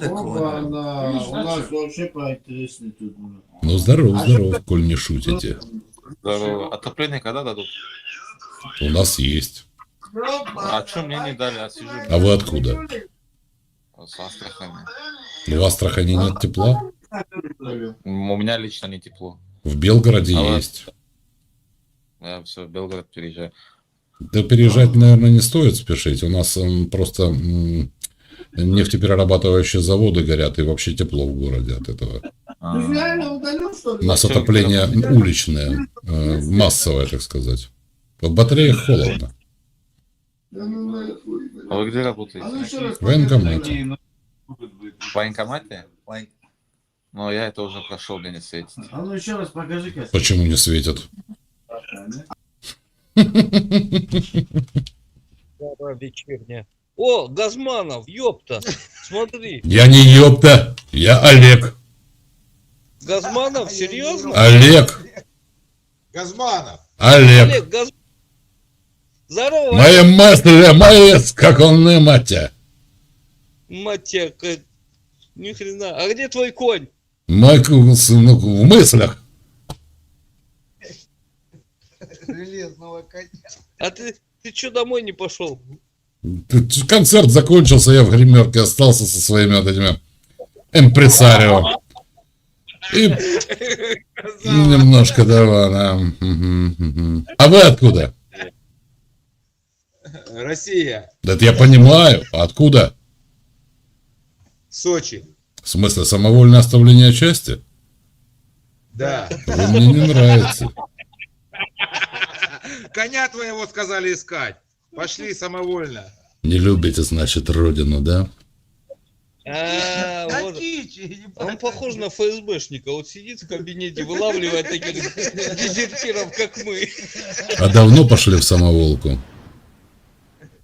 Такое. да, у нас вообще поинтереснее тут. Ну, здоров, здоров, коль не шутите. Здорово. Отопление когда дадут? У нас есть. А что мне не дали? А сижу А вы откуда? с Астрахани. В Астрахани нет тепла? М, У меня лично не тепло. В Белгороде А есть. Я все, в Белгород переезжаю. Да переезжать, наверное, не стоит спешить. У нас м, просто м, нефтеперерабатывающие заводы горят, и вообще тепло в городе от этого. А, У нас отопление уличное, э, массовое, так сказать. В батареях холодно. Ну А вы где работаете? А ну В военкомате. В военкомате? Ну, я это уже прошел, мне не светит. А ну еще раз покажи, как. Почему не светят? Пора вечерняя. О, Газманов, ёпта. Смотри, Я не ёпта, я Олег. Газманов, серьезно? Олег. Газманов. Олег. Олег, Газ... Здорово, Моя мастер, моя, как он не матя. мать тебя, как- Ни хрена. А где твой конь? Мой сынок в мыслях. Железного коня. А ты, ты что домой не пошел? Концерт закончился, я в гримерке остался со своими вот этими импресарио. И немножко давай, да. Мгм. А вы откуда? Россия. Да это я понимаю. А Откуда? Сочи. В смысле, самовольное оставление части? Да. Вы мне не нравится. Коня твоего сказали искать. Пошли самовольно. Не любите, значит, родину, да? А, вот. Он похож на ФСБшника. Вот сидит в кабинете, вылавливает таких дезертиров, как мы. А давно пошли в самоволку?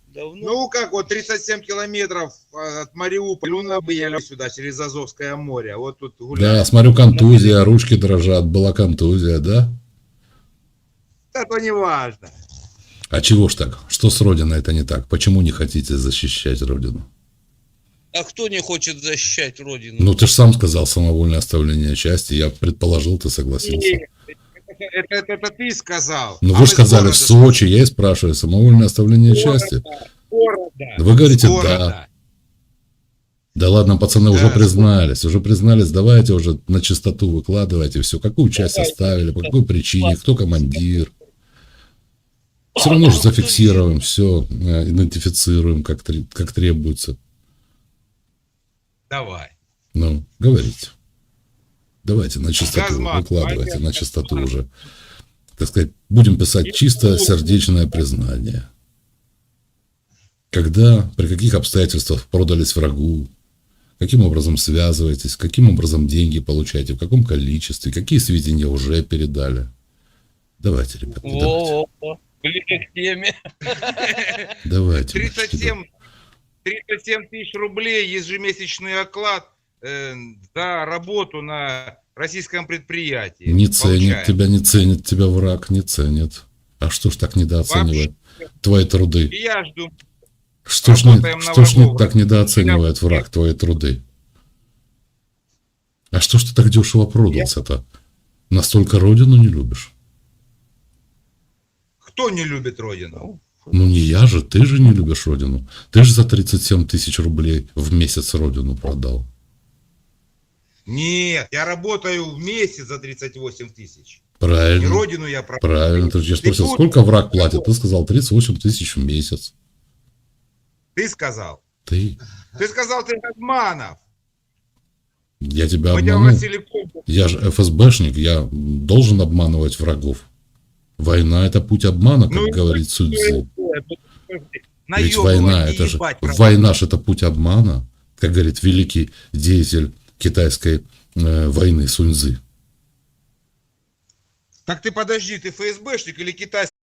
Давно. Ну как, вот 37 километров а, от Мариуполя. Ну, бы я сюда через Азовское море. Вот тут Да, гуляю. смотрю, контузия, ручки дрожат. Была контузия, да? Это не важно. А чего ж так? Что с родиной это не так? Почему не хотите защищать родину? А кто не хочет защищать родину? Ну, ты же сам сказал самовольное оставление части. Я предположил, ты согласился. Это, это, это ты сказал. Ну, А вы же сказали, города, в Сочи. Я и спрашиваю, самовольное оставление части. города. Вы говорите, С да. города. Да ладно, пацаны, уже Да, признались. Уже признались. Давайте уже на чистоту выкладывайте все. Какую часть оставили, по какой причине, кто командир. Все равно же зафиксируем все, идентифицируем, как, как требуется. Давай. Ну, говорите. Давайте на чистоту, Газман, выкладывайте давайте. на чистоту уже. Так сказать, будем писать чисто сердечное признание. Когда, при каких обстоятельствах продались врагу, каким образом связываетесь, каким образом деньги получаете, в каком количестве, какие сведения уже передали. Давайте, ребята, давайте. Ближе к теме. давайте. мальчики, 37, 37 тысяч рублей ежемесячный оклад э, за работу на российском предприятии. Не ценит Получаем. тебя, не ценит тебя враг, не ценит. А что ж так недооценивает твои труды? Я жду. Что ж, не, что ж не так недооценивает враг твои труды? А что ж ты так дешево продался-то? Настолько родину не любишь? Кто не любит родину? Ну не я же, ты же не любишь родину. Ты же за 37 тысяч рублей в месяц родину продал. Нет, я работаю в месяц за 38 тысяч. И Правильно. родину я продаю. Правильно. Ты же я спросил, сколько враг платит? Ты сказал 38 тысяч в месяц. Ты сказал. Ты. Ты сказал, ты Газманов. Я тебя Мы обманул. Я же ФСБшник, я должен обманывать врагов. Война это путь обмана, как Ну, говорит Судзи. Ведь война это же война же это путь обмана, как говорит великий деятель китайской э, войны Суньзы. Так ты подожди, ты ФСБшник или китайский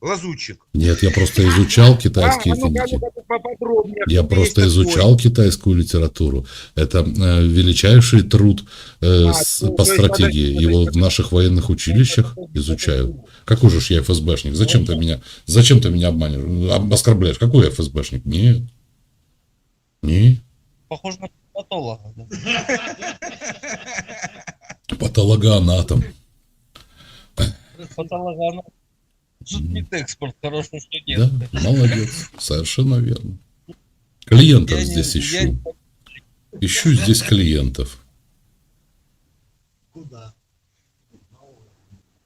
лазутчик? Нет, я просто изучал китайские А, книги. ну-ка, поподробнее. Я просто такой? изучал китайскую литературу. Это э, величайший труд э, А, с- ну, по есть, стратегии. Его в наших военных училищах изучают. Какой же я ФСБшник? Зачем ты меня, зачем ты меня обманешь? Об- Оскорбляешь? Какой я ФСБшник? Нет. Не. Похож на патолога. Патологоанатом. Патологоанатом. Судмит экспорт хороший, что нет. Да, молодец. Совершенно верно. Клиентов Я не- здесь я ищу. не- Ищу здесь клиентов. Куда?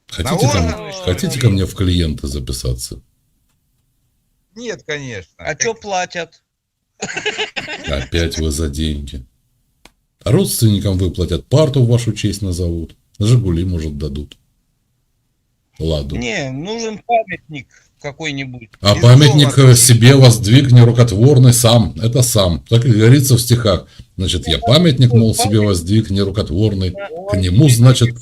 Хотите, ко, органы, мне- что хотите ко мне в клиенты записаться? Нет, конечно. А что платят? Опять вы за деньги. А родственникам выплатят, парту в вашу честь назовут. Жигули, может, дадут. Ладу. Не, нужен памятник какой-нибудь. А памятник э, себе воздвигни рукотворный сам. Это сам. Так и говорится в стихах. Значит, я памятник, мол, себе воздвигни рукотворный. К нему, значит,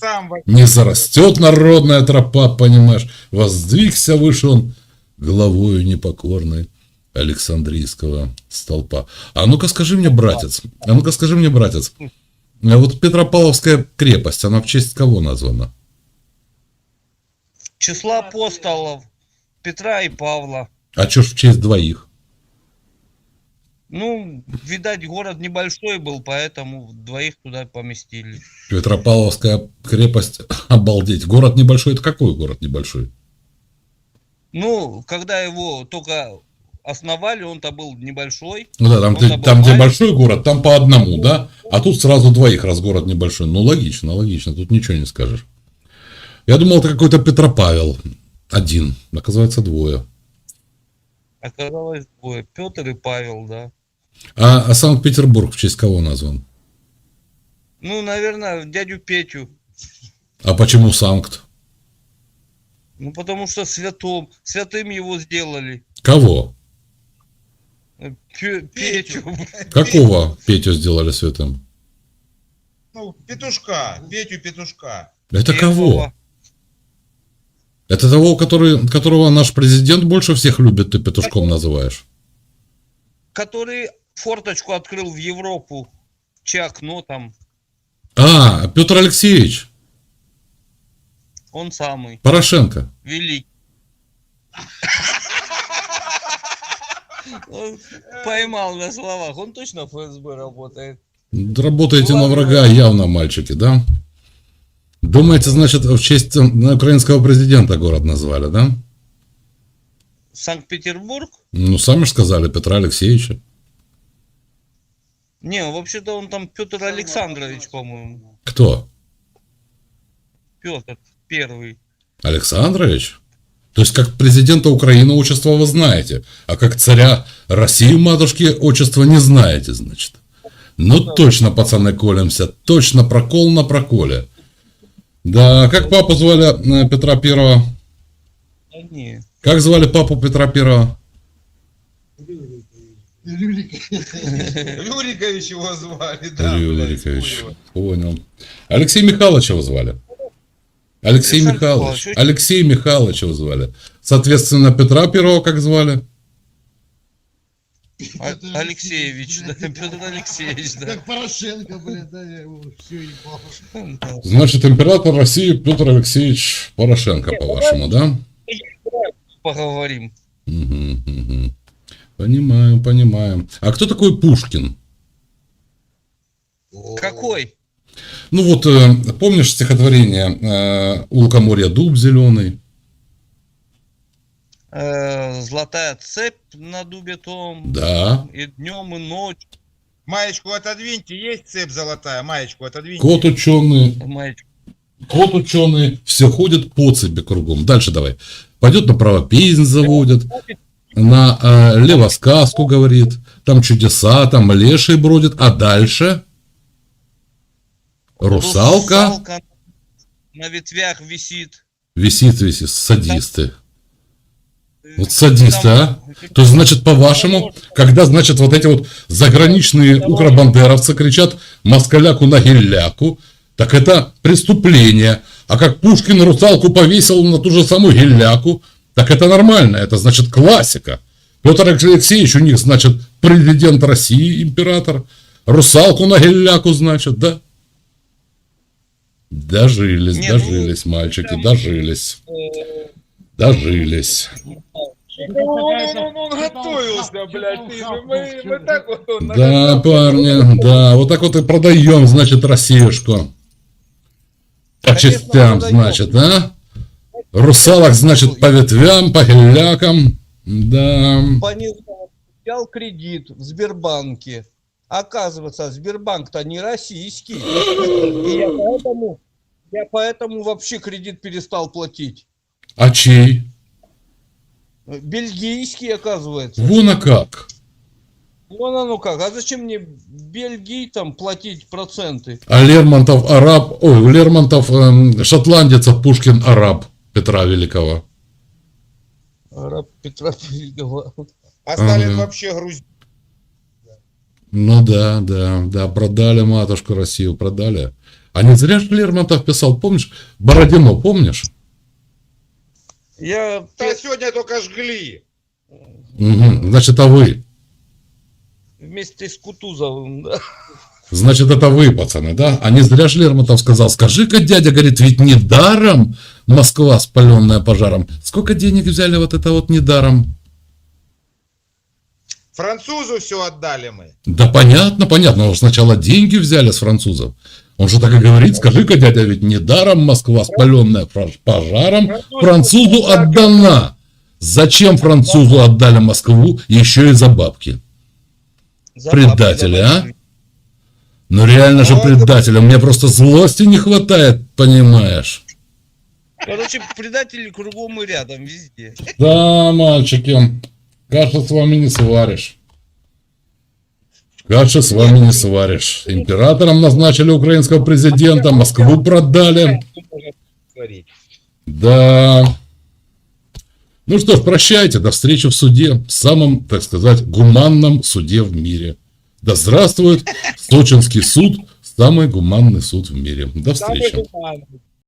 не зарастет народная тропа, понимаешь? Воздвигся выше он главою непокорной Александрийского столпа. А ну-ка скажи мне, братец, а ну-ка скажи мне, братец, а вот Петропавловская крепость, она в честь кого названа? Числа апостолов Петра и Павла. А чё ж в честь двоих? Ну, видать, город небольшой был, поэтому двоих туда поместили. Петропавловская крепость, обалдеть. Город небольшой, это какой город небольшой? Ну, когда его только основали, он-то был небольшой. Ну да, там, где- там где большой город, там по одному, да? А тут сразу двоих, раз город небольшой. Ну, логично, логично, тут ничего не скажешь. Я думал, это какой-то Петропавел. Один. Оказывается, двое. Оказалось, двое. Петр и Павел, да. А, а Санкт-Петербург в честь кого назван? Ну, наверное, дядю Петю. А почему Санкт? Ну, потому что святом, святым его сделали. Кого? Э, Пе- Петю. Какого Петю сделали святым? Ну, петушка, Петю петушка. Это Первого. кого? Это того, который, которого наш президент больше всех любит, ты петушком называешь? Который форточку открыл в Европу. Че окно там. А, Петр Алексеевич, Он самый. Порошенко. Великий. Он поймал на словах. Он точно в ФСБ работает. Работаете на врага явно, мальчики, да? Думаете, значит, в честь э, украинского президента город назвали, да? Санкт-Петербург? Ну, сами же сказали, Петра Алексеевича. Не, вообще-то он там Петр Александрович, по-моему. Кто? Петр первый. Александрович? То есть, как президента Украины отчество вы знаете, а как царя России матушки отчество не знаете, значит. Ну, точно, пацаны, колемся. Точно прокол на проколе. Да, как папу звали э, Петра Первого? Да не. Как звали папу Петра Первого? Юрикович его звали, да. Юрикович. Понял. Алексей Михайловича его звали. Алексей Михайлович. Михайлович. Алексей Михайлович его звали. Соответственно, Петра Первого как звали? А- Алексеевич, да, Петр Алексеевич, да. Как Порошенко, блядь, да, я его все ебал. Значит, император России Петр Алексеевич Порошенко, по-вашему, да? Поговорим. Мгм, мгм. Понимаем, понимаем. А кто такой Пушкин? Какой? Ну вот, э, помнишь стихотворение э, «У лукоморья дуб зеленый»? Э, Золотая цепь на дубе том. Да. И днем, и ночью. Маечку отодвиньте, есть цепь золотая, маечку отодвиньте. Кот ученый, Маечка. кот ученый, все ходит по цепи кругом. Дальше давай. Пойдет направо песнь заводит, на э, левосказку говорит, там чудеса, там леший бродит, а дальше русалка на ветвях висит. висит, висит, садисты. Э, Вот садисты, а? То есть, значит, по-вашему, когда, значит, вот эти вот заграничные укробандеровцы кричат москаляку на гелляку, так это преступление. А как Пушкин русалку повесил на ту же самую гелляку, так это нормально, это значит классика. Петр Алексеевич у них, значит, президент России, император. Русалку на гелляку, значит, да? Дожились, Не, ну, дожились, мальчики, там- дожились. Дожились. Он, он- он- он готовился, блядь. ты же, Мы, мы так вот он на Да, парни, да, вот так вот и продаем, значит, Россиюшку. По частям, значит, а? Русалок, значит, по ветвям, по гелякам. Да. Взял кредит в Сбербанке. Оказывается, Сбербанк-то не российский. И я поэтому, я поэтому вообще кредит перестал платить. А чей? Бельгийский, оказывается. Вон а как. Вон оно как. А зачем мне Бельгии там платить проценты? А Лермонтов араб, ой, Лермонтов эм, шотландец, а Пушкин араб Петра Великого. Араб Петра Великого. А Сталин Ага. вообще грузин. Ну да, да, да, продали матушку Россию, продали. А не зря же Лермонтов писал, помнишь, Бородино, помнишь? Я Да сегодня только жгли. Значит, это вы. вместе с Кутузовым, да. Значит, это вы, пацаны, да? А не зря же Лермонтов сказал, скажи-ка, дядя, говорит, ведь недаром Москва спаленная пожаром. Сколько денег взяли вот это вот недаром? Французу все отдали мы. Да понятно, понятно, но сначала деньги взяли с французов. Он же так и говорит, скажи-ка, дядя, ведь недаром Москва, спаленная пож- пожаром, французу отдана. Зачем французу отдали Москву еще и за бабки? Предатели, а? Ну реально же Ну, предателя, мне просто злости не хватает, понимаешь? Короче, предатели кругом и рядом, везде. Да, мальчики, кашу с вами не сваришь. Каши с вами не сваришь. Императором назначили украинского президента, Москву продали. Да. Ну что ж, прощайте, до встречи в суде, в самом, так сказать, гуманном суде в мире. Да здравствует Сочинский суд, самый гуманный суд в мире. До встречи.